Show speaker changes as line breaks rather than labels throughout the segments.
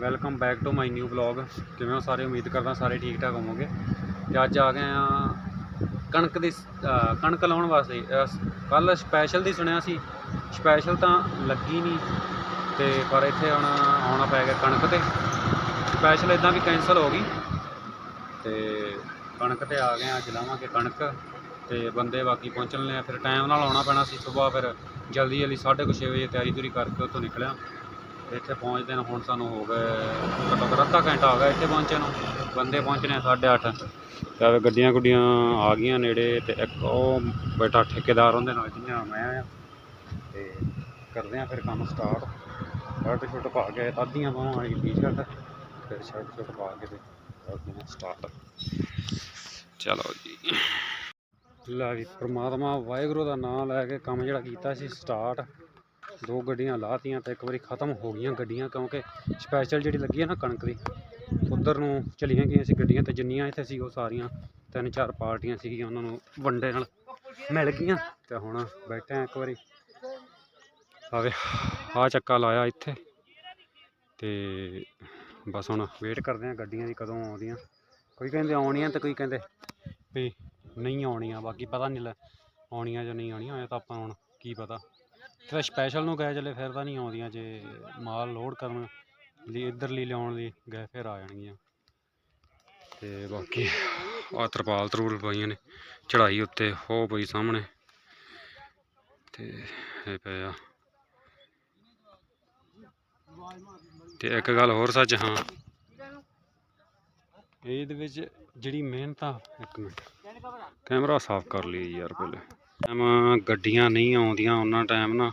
Welcome back to my new vlog ਕਿਵੇਂ ਹੋ ਸਾਰੇ? ਉਮੀਦ ਕਰਦਾ ਸਾਰੇ ਠੀਕ ਠਾਕ ਹੋਵੋਗੇ। ਤੇ ਅੱਜ ਆ ਗਏ ਆ ਕਣਕ ਦੀ ਕਣਕ ਲਾਉਣ ਵਾਸਤੇ। ਕੱਲ ਸਪੈਸ਼ਲ ਦੀ ਸੁਣਿਆ ਸੀ। ਸਪੈਸ਼ਲ ਤਾਂ ਲੱਗੀ ਨਹੀਂ ਤੇ ਪਰ ਇੱਥੇ ਹੁਣ ਆਉਣਾ ਪੈ ਗਿਆ ਕਣਕ ਤੇ। ਸਪੈਸ਼ਲ ਇਦਾਂ ਵੀ ਕੈਂਸਲ ਹੋ ਗਈ। ਤੇ ਕਣਕ ਤੇ ਆ ਗਏ ਆ ਅੱਜ ਲਾਵਾਂਗੇ ਕਣਕ। ਤੇ ਬੰਦੇ ਬਾਕੀ ਪਹੁੰਚਣ ਨੇ ਫਿਰ ਟਾਈਮ ਨਾਲ ਆਉਣਾ ਪੈਣਾ ਸੀ। ਸਵੇਰ ਫਿਰ ਜਲਦੀ ਜਲਦੀ 6:30 ਵਜੇ ਤਿਆਰੀ ਤੁਰੀ ਕਰਕੇ ਉੱਥੋਂ ਨਿਕਲਿਆ। ਇੱਥੇ ਪਹੁੰਚਦੇ ਨੂੰ ਹੁਣ ਸਾਨੂੰ ਹੋ ਗਏ ਘੱਟੋ ਘੱਟ ਅੱਧਾ ਘੰਟਾ ਹੋ ਗਿਆ ਇੱਥੇ ਪਹੁੰਚੇ ਨੂੰ। ਬੰਦੇ ਪਹੁੰਚਣੇ 8:30 ਤੇ ਗੱਡੀਆਂ ਗੁੱਡੀਆਂ ਆ ਗਈਆਂ ਨੇੜੇ ਤੇ ਇੱਕ ਉਹ ਬੈਠਾ ਠੇਕੇਦਾਰ ਉਹਦੇ ਨਾਲ ਜਿੰਨਾ ਮੈਂ ਆ। ਤੇ ਕਰਦੇ ਆ ਫਿਰ ਕੰਮ ਸਟਾਰਟ ਸ਼ਰਟ ਸ਼ੁੱਟ ਪਾ ਕੇ ਤਾਦੀਆਂ ਪਾਵਾਂ ਵਾਲੀ ਟੀ-ਸ਼ਰਟ ਫਿਰ ਸ਼ਰਟ ਸ਼ੁੱਟ ਪਾ ਕੇ ਤੇ ਕਰਦੇ ਆ ਸਟਾਰਟ ਚਲੋ ਜੀ। ਲਾ ਵੀ ਪਰਮਾਤਮਾ ਵਾਹਿਗੁਰੂ ਦਾ ਨਾਮ ਲੈ ਕੇ ਕੰਮ ਜਿਹੜਾ ਕੀਤਾ ਸੀ ਸਟਾਰਟ ਦੋ ਗੱਡੀਆਂ ਲਾਤੀਆਂ ਤੇ ਇੱਕ ਵਾਰੀ ਖਤਮ ਹੋ ਗਈਆਂ ਗੱਡੀਆਂ ਕਿਉਂਕਿ ਸਪੈਸ਼ਲ ਜਿਹੜੀ ਲੱਗੀ ਹੈ ਨਾ ਕਣਕ ਦੀ, ਉਧਰ ਨੂੰ ਚਲੀਆਂ ਗਈਆਂ ਸੀ ਗੱਡੀਆਂ ਤੇ ਜਿੰਨੀਆਂ ਇੱਥੇ ਸੀ ਉਹ ਸਾਰੀਆਂ ਤਿੰਨ ਚਾਰ ਪਾਰਟੀਆਂ ਸੀਗੀਆਂ ਉਹਨਾਂ ਨੂੰ ਵੰਡੇ ਨਾਲ ਮਿਲ ਗਈਆਂ ਤੇ ਹੁਣ ਬੈਠੇ ਆ ਇੱਕ ਵਾਰੀ। ਆਵੇ ਆ ਚੱਕਾ ਲਾਇਆ ਇੱਥੇ ਤੇ ਬਸ ਹੁਣ ਵੇਟ ਕਰਦੇ ਆ ਗੱਡੀਆਂ ਦੀ ਕਦੋਂ ਆਉਂਦੀਆਂ। ਕੋਈ ਕਹਿੰਦੇ ਆਉਣੀਆਂ ਤੇ ਕੋਈ ਕਹਿੰਦੇ ਵੀ ਨਹੀਂ ਆਉਣੀਆਂ, ਬਾਕੀ ਪਤਾ ਨਹੀਂ ਲੈ ਆਉਣੀਆਂ ਜਾਂ ਨਹੀਂ ਆਉਣੀਆਂ ਹੋਇਆ ਤਾਂ ਆਪਾਂ ਹੁਣ ਕੀ ਪਤਾ। ਫਿਰ ਸਪੈਸ਼ਲ ਨੂੰ ਗਏ ਚਲੇ, ਫਿਰ ਤਾਂ ਨਹੀਂ ਆਉਂਦੀਆਂ ਜੇ ਮਾਲ ਲੋਡ ਕਰਨ ਲਈ, ਇੱਧਰ ਲਈ ਲਿਆਉਣ ਲਈ ਗਏ, ਫਿਰ ਆ ਜਾਣਗੀਆਂ। ਤੇ ਬਾਕੀ ਆ ਤਰਪਾਲ ਤਰੂਲ ਪਈਆਂ ਨੇ ਚੜਾਈ ਉੱਤੇ ਹੋ ਪਈ ਸਾਹਮਣੇ। ਤੇ ਇਹ ਪਿਆ ਤੇ ਇੱਕ ਗੱਲ ਹੋਰ ਸੱਚ, ਹਾਂ। ਇਹਦੇ ਵਿੱਚ ਜਿਹੜੀ ਮਿਹਨਤ ਆ, ਇੱਕ ਮਿੰਟ। ਕੈਮਰਾ ਸਾਫ਼ ਕਰ ਲਈ ਯਾਰ ਪਹਿਲੇ। ਟਾਈਮ ਗੱਡੀਆਂ ਨਹੀਂ ਆਉਂਦੀਆਂ ਉਹਨਾਂ ਟਾਈਮ ਨਾ।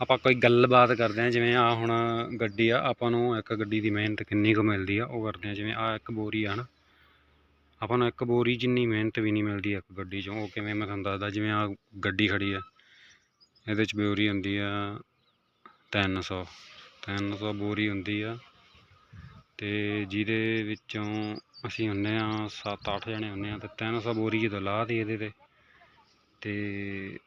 ਆਪਾਂ ਕੋਈ ਗੱਲਬਾਤ ਕਰਦੇ ਆ ਜਿਵੇਂ ਆ ਹੁਣ ਗੱਡੀ ਆ, ਆਪਾਂ ਨੂੰ ਇੱਕ ਗੱਡੀ ਦੀ ਮਿਹਨਤ ਕਿੰਨੀ ਕੁ ਮਿਲਦੀ ਆ, ਉਹ ਕਰਦੇ ਆ ਜਿਵੇਂ ਆ ਇੱਕ ਬੋਰੀ ਆ ਨਾ। ਆਪਾਂ ਨੂੰ ਇੱਕ ਬੋਰੀ ਜਿੰਨੀ ਮਿਹਨਤ ਵੀ ਨਹੀਂ ਮਿਲਦੀ ਇੱਕ ਗੱਡੀ 'ਚੋਂ, ਉਹ ਕਿਵੇਂ ਮੈਂ ਤੁਹਾਨੂੰ ਦੱਸਦਾ, ਜਿਵੇਂ ਆ ਗੱਡੀ ਖੜੀ ਆ, ਇਹਦੇ 'ਚ ਬੋਰੀ ਹੁੰਦੀ ਆ 300 300 ਬੋਰੀ ਹੁੰਦੀ ਆ। ਤੇ ਜਿਹਦੇ ਵਿੱਚੋਂ ਅਸੀਂ ਹੁੰਨੇ ਆ 7-8 ਜਣੇ ਹੁੰਨੇ ਆ, ਤੇ 300 ਬੋਰੀ ਜਦੋਂ ਲਾਹ ਦੀ ਇਹਦੇ ਤੇ ਤੇ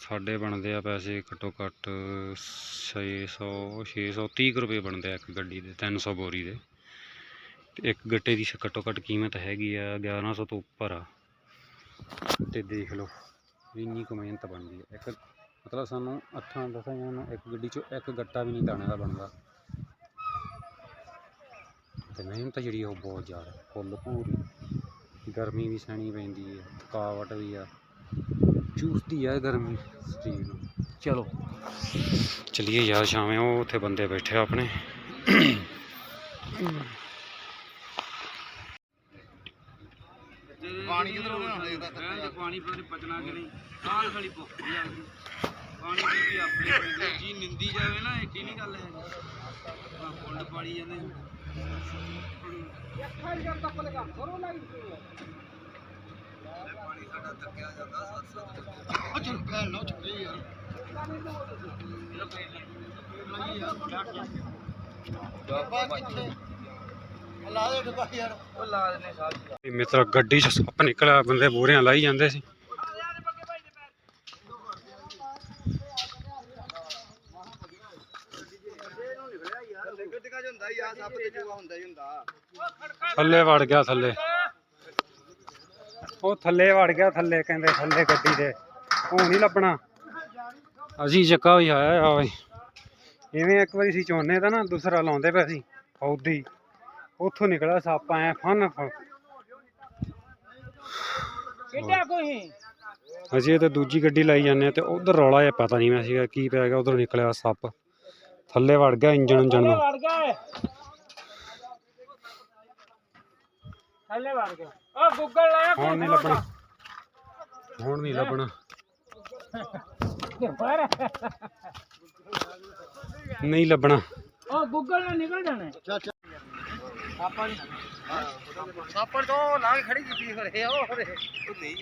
ਸਾਡੇ ਬਣਦੇ ਆ ਪੈਸੇ ਘੱਟੋ ਘੱਟ 600 630 ਕੁ ਰੁਪਏ ਬਣਦੇ ਆ ਇੱਕ ਗੱਡੀ ਦੇ 300 ਬੋਰੀ ਦੇ। ਤੇ ਇੱਕ ਗੱਟੇ ਦੀ ਘੱਟੋ ਘੱਟ ਕੀਮਤ ਹੈਗੀ ਆ 1100 ਤੋਂ ਉੱਪਰ ਆ। ਤੇ ਦੇਖ ਲਓ ਇੰਨੀ ਕੁ ਮਿਹਨਤ ਬਣਦੀ ਹੈ ਇੱਕ ਮਤਲਬ ਸਾਨੂੰ ਅੱਠਾਂ ਦਸਾਂ ਜਣਿਆਂ ਨੂੰ ਇੱਕ ਗੱਡੀ 'ਚੋਂ ਇੱਕ ਗੱਟਾ ਵੀ ਨਹੀਂ ਦਾਣੇ ਦਾ ਬਣਦਾ। ਤੇ ਮਿਹਨਤ ਜਿਹੜੀ ਆ ਉਹ ਬਹੁਤ ਜ਼ਿਆਦਾ, ਫੁੱਲ ਪੂਰੀ ਗਰਮੀ ਵੀ ਸਹਿਣੀ ਪੈਂਦੀ ਹੈ ਥਕਾਵਟ ਵੀ ਆ। ਚੂਸਦੀ ਆ ਗਰਮੀ ਸਰੀਰ ਨੂੰ। ਚਲੋ। ਚਲਿਏ ਯਾਰ ਸ਼ਾਮੇ ਉਹ ਉੱਥੇ ਬੰਦੇ ਬੈਠੇ ਆ ਆਪਣੇ।
ਪਾਣੀ ਕਿਧਰੋਂ ਲਿਆਉਣਾ ਇਹਦਾ ਤਾਂ
ਪਾਣੀ ਪਤਾ ਪਚਣਾ ਕਿ ਨਹੀਂ। ਕਾਲ ਖਾਲੀ ਭੁੱਖ ਲੱਗਦੀ ਪਾਣੀ ਦੀ ਵੀ ਆਪਣੀ ਜੀ ਨਿੰਦੀ ਜਾਵੇ ਨਾ ਏਡੀ ਨਹੀਂ ਗੱਲ ਹੈ ਫੁੱਲ ਪਾੜੀ ਜਾਂਦੇ।
ਉਹ ਚਲ ਭੈਣ ਨਾ ਚੁੱਕੇ ਯਾਰ ਬਾਬਾ ਕਿੱਥੇ ਲਾ ਦੇ ਡੱਬਾ ਯਾਰ ਉਹ ਲਾ ਦੇਨੇ ਸਾਲ
ਮਿੱਤਰ ਗੱਡੀ 'ਚ ਸੱਪ ਨਿਕਲਿਆ, ਬੰਦੇ ਬੋਰੀਆਂ ਲਾਈ ਜਾਂਦੇ ਸੀ। ਥੱਲੇ ਵੜ ਗਿਆ ਥੱਲੇ। ਉਹ ਥੱਲੇ ਵੜ ਗਿਆ ਥੱਲੇ ਕਹਿੰਦੇ ਥੱਲੇ ਗੱਡੀ ਦੇ। ਉਹ ਨਹੀਂ ਲੱਭਣਾ। ਅਸੀਂ ਚੱਕਾ ਵੀ ਆਇਆ ਆ ਬਈ। ਇਵੇਂ ਇੱਕ ਵਾਰੀ ਸੀ ਚੋਨੇ ਦਾ ਨਾ ਦੂਸਰਾ ਲਾਉਂਦੇ ਪਏ ਸੀ ਫੌਦੀ ਉੱਥੋਂ ਨਿਕਲਿਆ ਸੱਪ ਐ ਫਨ
ਕਿੱਡਾ ਕੋਈ?
ਅਸੀਂ ਤੇ ਦੂਜੀ ਗੱਡੀ ਲਾਈ ਜਾਂਦੇ ਆ ਤੇ ਉਧਰ ਰੌਲਾ ਜਿਹਾ ਪਤਾ ਨਹੀਂ ਮੈਂ ਸੀਗਾ ਕੀ ਪੈ ਗਿਆ ਉਧਰ ਨਿਕਲਿਆ ਸੱਪ। ਥੱਲੇ ਵੜ ਗਿਆ ਇੰਜਣ ਇੰਜਣ ਨੂੰ।
ਥੱਲੇ ਵੜ ਗਿਆ। ਉਹ ਗੂਗਲ ਲਾਇਆ
ਹੁਣ ਨਹੀਂ ਲੱਭਣਾ। ਹੁਣ ਨਹੀਂ ਲੱਭਣਾ। ਨਹੀਂ ਲੱਭਣਾ।
ਉਹ ਗੂਗਲ ਨਾਲ ਨਿਕਲ ਜਾਣਾ। ਆਪਾਂ ਸਾਪੜ ਤੋਂ ਕੇ ਖੜੀ ਕੀਤੀ ਆ ਉਹ ਉਹ ਨਹੀਂ